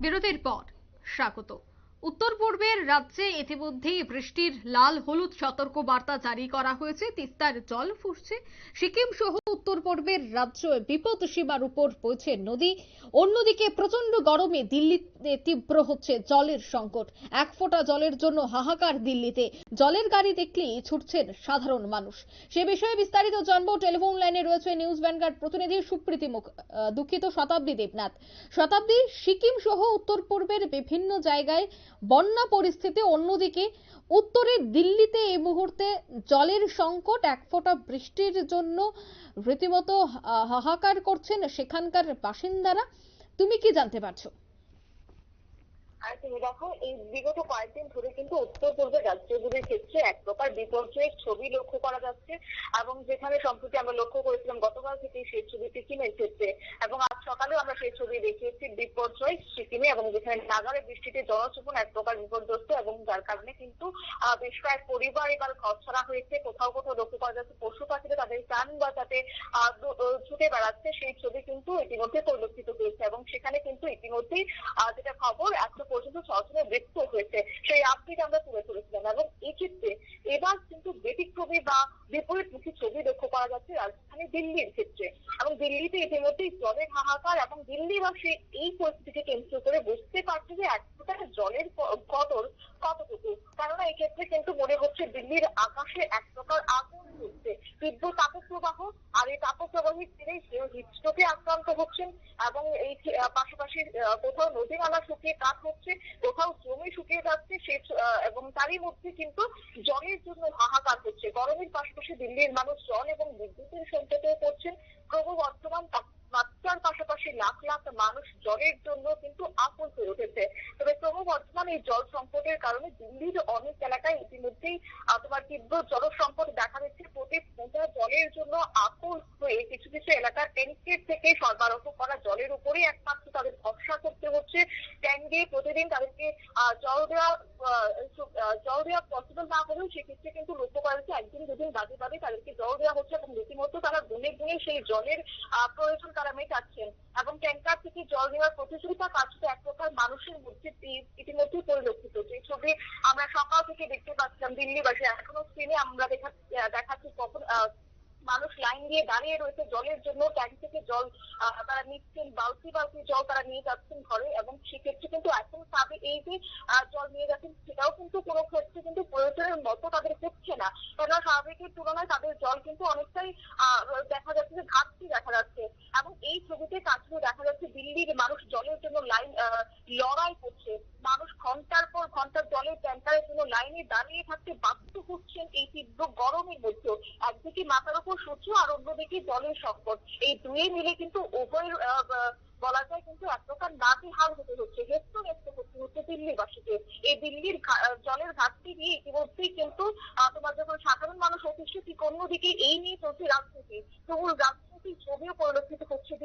বিরতির পর স্বাগত। উত্তর পূর্বের রাজ্যে ইতিমধ্যেই বৃষ্টির লাল হলুদ সতর্ক বার্তা জারি করা হয়েছে। তিস্তার জল ফুসছে। সিকিম সহ উত্তর পূর্বের রাজ্য বিপদ সীমার উপর পৌঁছে নদী। অন্যদিকে প্রচণ্ড গরমে দিল্লিতে তীব্র হচ্ছে জলের সংকট। এক ফোঁটা জলের জন্য হাহাকার দিল্লিতে। জলের গাড়ি দেখলেই ছুটছেন সাধারণ মানুষ। সে বিষয়ে বিস্তারিত জানব। টেলিফোন লাইনে রয়েছে নিউজ ভ্যানগার্ড প্রতিনিধি সুপ্রীতি মুখ দুঃখিত শতাব্দী দেবনাথ। শতাব্দী সিকিম সহ উত্তর পূর্বের বিভিন্ন জায়গায় বন্যা পরিস্থিতি অন্যদিকে, উত্তরে দিল্লিতে এই মুহূর্তে জলের সংকট, এক ফোঁটা বৃষ্টির জন্য রীতিমতো হাহাকার করছেন সেখানকার বাসিন্দারা। তুমি কি জানতে পারছ? আর তুমি দেখো, এই বিগত কয়েকদিন ধরে কিন্তু উত্তর পূর্বের রাজ্যগুলির ক্ষেত্রে এক প্রকার বিপর্যয়ের ছবি লক্ষ্য করা যাচ্ছে এবং যেখানে সম্প্রতি আমরা লক্ষ্য করেছিলাম গতকাল থেকে সেই ছবি সিকিমের ক্ষেত্রে এবং আজ সকালেও আমরা সেই ছবি দেখিয়েছি বিপর্যয় সিকিমে এবং যেখানে নাগারে বৃষ্টিতে জনজীবন এক প্রকার বিপর্যস্ত এবং যার কারণে কিন্তু বেশ কয়েক পরিবার এবার ঘর হয়েছে। কোথাও কোথাও লক্ষ্য করা যাচ্ছে পশু পাখিরা তাদের প্রাণ বাঁচাতে ছুটে বেড়াচ্ছে। সেই ছবি কিন্তু ইতিমধ্যে পরিলক্ষিত হয়েছে এবং সেখানে কিন্তু ইতিমধ্যেই যেটা খবর এখনও পর্যন্ত সরাসরি মৃত্যু হয়েছে। সেই আপডেট আমরা তুলে ধরেছিলাম। এবং এক্ষেত্রে এবার কিন্তু ব্যতিক্রমী বা বিপরীতমুখী ছবি লক্ষ্য করা যাচ্ছে। রাজধানী দিল্লির ক্ষেত্রে। এবং দিল্লিতে ইতিমধ্যেই জলের হাহাকার এবং দিল্লিবাসী এই পরিস্থিতিকে কেন্দ্র করে বুঝতে পারছে যে এতটা জলের কদর কতটুকু। কেননা এই ক্ষেত্রে কিন্তু মনে হচ্ছে দিল্লির আকাশে এক প্রকার আগুন হচ্ছে তীব্র তাপপ্রবাহ আর এই তাপপ্রবাহের জেরেই কেউ হিটস্ট্রোকে আক্রান্ত হচ্ছেন এবং এই পাশাপাশি কোথাও নদী নালা শুকিয়ে কাঠ হচ্ছে, কোথাও জমি শুকিয়ে যাচ্ছে, সে এবং তারই মধ্যে কিন্তু জলের জন্য হাহাকার হচ্ছে। গরমের পাশাপাশি দিল্লির মানুষ জল এবং বিদ্যুতের সংকটেও পড়ছেন ক্রমবর্ধমান তাপমাত্রার পাশাপাশি লাখ লাখ মানুষ জলের জন্য কিন্তু আকুল হয়ে উঠেছে। তবে ক্রমবর্ধমান এই জল সংকটের কারণে দিল্লির অনেক এলাকায় ইতিমধ্যেই তোমার তীব্র জল সংকট দেখা দিচ্ছে। প্রতি ফোঁটা জলের জন্য আকুল হয়ে কিছু কিছু এলাকার ট্যাঙ্কের থেকে সরবরাহ করা জলের উপরেই একমাত্র তাদের ভরসা করতে হচ্ছে। ট্যাঙ্ক প্রতিদিন তাদেরকে জল দেওয়া জল দেওয়া পসিবল না হলেও সেক্ষেত্রে কিন্তু লক্ষ্য করা যাচ্ছে একদিন দুদিন বাদে বাদে তাদেরকে জল দেওয়া হচ্ছে এবং রীতিমতো তারা গুনে গুনে সেই জলের প্রয়োজন তারা মেটাচ্ছেন। এবং ট্যাঙ্কার থেকে জল দেওয়ার প্রতিযোগিতা কাজটা এক প্রকার মানুষের মধ্যে ইতিমধ্যে পরিলক্ষিত। যে ছবি আমরা সকাল থেকে দেখতে পাচ্ছিলাম, দিল্লিবাসী এখনও স্ক্রিনে আমরা দেখা দেখাচ্ছি মানুষ লাইন দিয়ে দাঁড়িয়ে রয়েছে জলের জন্য, ট্যাঙ্ক থেকে জল তারা নিচ্ছেন, বালতি বালতি জল তারা নিয়ে যাচ্ছেন ঘরে এবং সেক্ষেত্রে কিন্তু এখন তাদের এই যে জল নিয়ে যাচ্ছেন সেটাও কিন্তু কোনো ক্ষেত্রে কিন্তু প্রয়োজনের মতো তাদের হচ্ছে না। কেননা স্বাভাবিকের তুলনায় তাদের জল কিন্তু অনেকটাই দেখা যাচ্ছে যে ঘাটতি দেখা যাচ্ছে। এবং এই ছবিতে কাছে দেখা যাচ্ছে দিল্লির মানুষ জলের জন্য লাইন লড়াই করছে। মানুষ ঘণ্টার পর ঘণ্টা জলের ট্যাঙ্কারের জন্য লাইনে দাঁড়িয়ে থাকতে বাধ্য হচ্ছেন এই তীব্র গরমের মধ্যে। একদিকে মাথার উপর সূর্য, আর অন্যদিকে জলের সংকট। এই দুয়ে মিলে কিন্তু উভয়ের বলা যায় কিন্তু এক প্রকার নাজেহাল হতে হচ্ছে হেস্ত হেস্ত করতে হচ্ছে দিল্লিবাসীকে। এই দিল্লির জলের ঘাটতি নিয়ে ইতিমধ্যেই কিন্তু তোমার যখন সাধারণ মানুষ অতিষ্ঠ ঠিক অন্যদিকে এই নিয়ে চলছে রাজনীতি। তবু রাজনীতির ছবিও পরিলক্ষিত হচ্ছে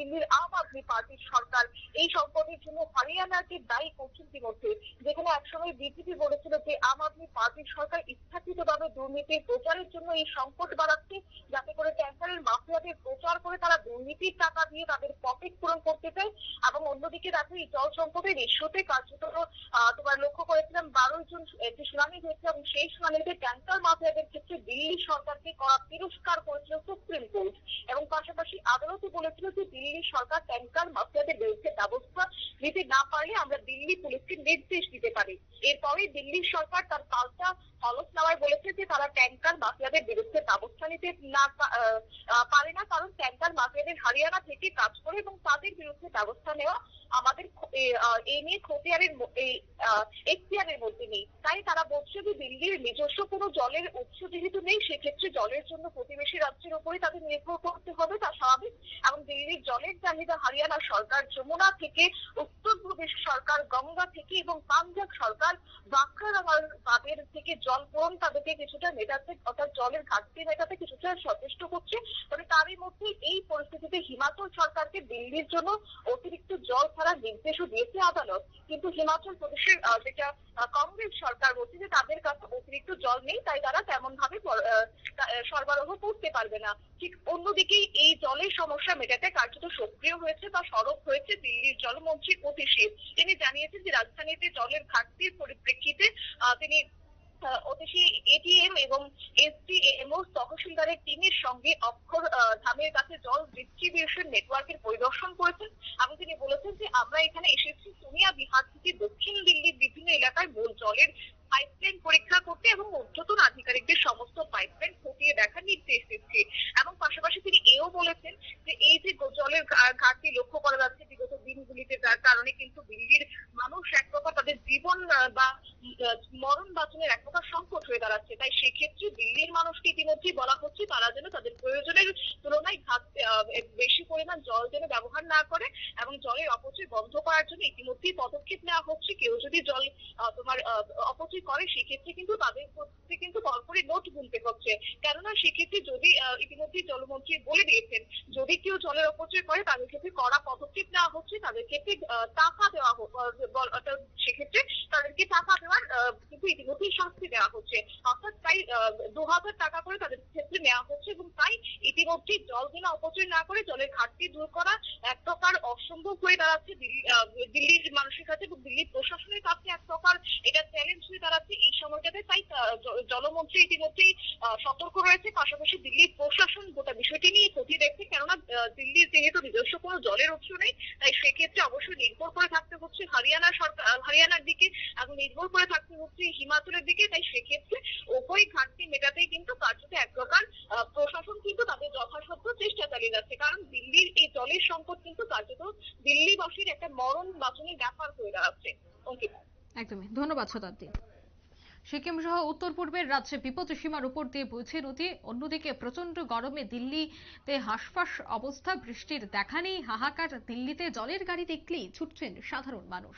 দিল্লির আম আদমি পার্টির সরকার। এই সংকটের জন্য হরিয়ানাকে দায়ী করছেন ইতিমধ্যে। যেখানে একসময় বিজেপি বলেছিল যে আম আদমি পার্টির সরকার ইচ্ছাকৃতভাবে দুর্নীতির প্রচারের জন্য এই সংকট বাড়াচ্ছে, যাতে করে ট্যাঙ্কারের মাফিয়াদের প্রচার করে তারা দুর্নীতির টাকা দিয়ে তাদের পকেট পূরণ করতে চায় এবং অন্যদিকে দেখো এই জল সংকটের ইস্যুতে কার্যত তোমার লক্ষ্য করেছিলাম বারোই জুন একটি শুনানি হয়েছে এবং সেই শুনানিতে ট্যাঙ্কার মাফিয়াদের ক্ষেত্রে দিল্লি সরকারকে করা তিরস্কার করেছিল সুপ্রিম কোর্ট এবং পাশাপাশি আদালতে বলেছিল যে দিল্লি সরকার ট্যাঙ্কার মাফিয়াদের বিরুদ্ধে ব্যবস্থা নিতে না পারলে আমরা দিল্লি পুলিশকে নির্দেশ দিতে পারি। এরপরে দিল্লি সরকার তার পাল্টা হলফনামায় বলেছে যে তারা ট্যাঙ্কার মাফিয়াদের বিরুদ্ধে ব্যবস্থা নিতে না পারে না। কারণ ট্যাঙ্কার মাফিয়াদের হরিয়ানা থেকে কাজ করে এবং তাদের বিরুদ্ধে ব্যবস্থা নেওয়া আমাদের এ, নিয়ে খতিয়ারের এখতিয়ারের মধ্যে নেই। তাই তারা বলছে যে দিল্লির নিজস্ব কোনো জলের উৎস যেহেতু নেই সেক্ষেত্রে জলের জন্য প্রতিবেশী রাজ্যের উপরে তাদের নির্ভর করতে হবে। তা স্বাভাবিক দিল্লির জলের চাহিদা হরিয়ানা সরকার, যমুনা থেকে উত্তর প্রদেশ সরকার, গঙ্গা থেকে এবং পাঞ্জাব সরকার বাঁকড়ার বাঁধের থেকে জল পূরণ তাদেরকে কিছুটা মেটাতে অর্থাৎ জলের ঘাটতি মেটাতে কিছুটা সচেষ্ট করছে। তবে তারই মধ্যে এই পরিস্থিতিতে হিমাচল সরকারকে দিল্লির জন্য অতিরিক্ত জল ছাড়ার নির্দেশও দিয়েছে আদালত। কিন্তু হিমাচল প্রদেশের যেটা কংগ্রেস সরকার বলছে যে তাদের কাছে অতিরিক্ত জল নেই, তাই তারা তেমন ভাবে সরবরাহ করতে পারবে না। ঠিক অন্যদিকে এই জলের সমস্যা মেটাতে কার্যত সক্রিয় হয়েছে বা সরব হয়েছে দিল্লির জলমন্ত্রী অতিশী তিনি জানিয়েছেন যে রাজধানীতে জলের ঘাটতির পরিপ্রেক্ষিতে তিনি এটিএম এবং এসডিএমও তহসিলদারের টিমের সঙ্গে অক্ষর ধামের কাছে জল ডিস্ট্রিবিউশন নেটওয়ার্কের পরিদর্শন করেছেন এবং তিনি বলেছেন যে আমরা এখানে এসেছি। সোনিয়া বিহার থেকে দক্ষিণ দিল্লির বিভিন্ন এলাকায় মূল জলের পাইপলাইন পরীক্ষা করতে এবং ঊর্ধ্বতন আধিকারিকদের সমস্ত পাইপলাইন খতিয়ে দেখার নির্দেশ দিচ্ছি। এবং পাশাপাশি তিনি এও বলেছেন যে, এই যে জলের ঘাটতি লক্ষ্য করা যাচ্ছে বিগত দিনগুলিতে তার কারণে কিন্তু দিল্লির মানুষ এক প্রকার তাদের জীবন বা মরণ বাঁচনের এক প্রকার সংকট হয়ে দাঁড়াচ্ছে। তাই সেক্ষেত্রে দিল্লির মানুষকে ইতিমধ্যেই বলা হচ্ছে, তারা যেন তাদের প্রয়োজনের তুলনায় ঘাট বেশি পরিমাণ জল যেন ব্যবহার না করে এবং জলের অপচয় বন্ধ করার জন্য ইতিমধ্যেই পদক্ষেপ নেওয়া হচ্ছে। কেউ যদি জল তোমার অপচয় করে সেক্ষেত্রে কিন্তু তাদের প্রতি কিন্তু কর্পোরেট নোট গুনতে হচ্ছে। কেননা সেক্ষেত্রে যদি আহ, ইতিমধ্যেই জলমন্ত্রী বলে দিয়েছেন যদি কেউ জলের অপচয় করে তাদের ক্ষেত্রে কড়া পদক্ষেপ নেওয়া হচ্ছে তাদের ক্ষেত্রে টাকা দেওয়া সেক্ষেত্রে তাদেরকে টাকা দেওয়ার কিন্তু ইতিমধ্যেই শাস্তি দেওয়া হচ্ছে। অর্থাৎ প্রায় দু হাজার টাকা করে তাদের ক্ষেত্রে নেওয়া হচ্ছে এবং তাই ইতিমধ্যেই জল যেন অপচয় না করে জলের ঘাটতি দূর করা এক প্রকার অসম্ভব হয়ে দাঁড়াচ্ছে দিল্লির মানুষের কাছে এবং দিল্লির প্রশাসনের কাছে এক প্রকার এটা চ্যালেঞ্জ হয়ে দাঁড়াচ্ছে এই সময়টাতে। তাই জলমন্ত্রী ইতিমধ্যেই সতর্ক রয়েছে পাশাপাশি দিল্লির প্রশাসন গোটা বিষয়টি নিয়ে খতিয়ে দেখছে। কেননা দিল্লির যেহেতু নিজস্ব কোনো জলের উৎস নেই, তাই সেক্ষেত্রে অবশ্যই নির্ভর করে থাকতে হচ্ছে হরিয়ানা সরকার হরিয়ানার দিকে এবং নির্ভর করে থাকতে হচ্ছে হিমাচলের দিকে। তাই সেক্ষেত্রে উভয় ঘাটতি মেটাতেই কিন্তু কার্যত এক প্রকার প্রশাসন কিন্তু তাদের যথাসাধ্য চেষ্টা চালিয়ে যাচ্ছে। কারণ দিল্লির এই জলের সংকট কিন্তু কার্যত দিল্লিবাসীর একটা মরণ বাঁচনের ব্যাপার হয়ে দাঁড়াচ্ছে। একদমই। ধন্যবাদ, শতাব্দী। সিকিম সহ উত্তর পূর্বের রাজ্যে বিপদ সীমার উপর দিয়ে বইছে নদী। অন্যদিকে প্রচণ্ড গরমে দিল্লিতে হাসফাস অবস্থা। বৃষ্টির দেখা নেই। হাহাকার। দিল্লিতে জলের গাড়ি দেখলেই ছুটছেন সাধারণ মানুষ।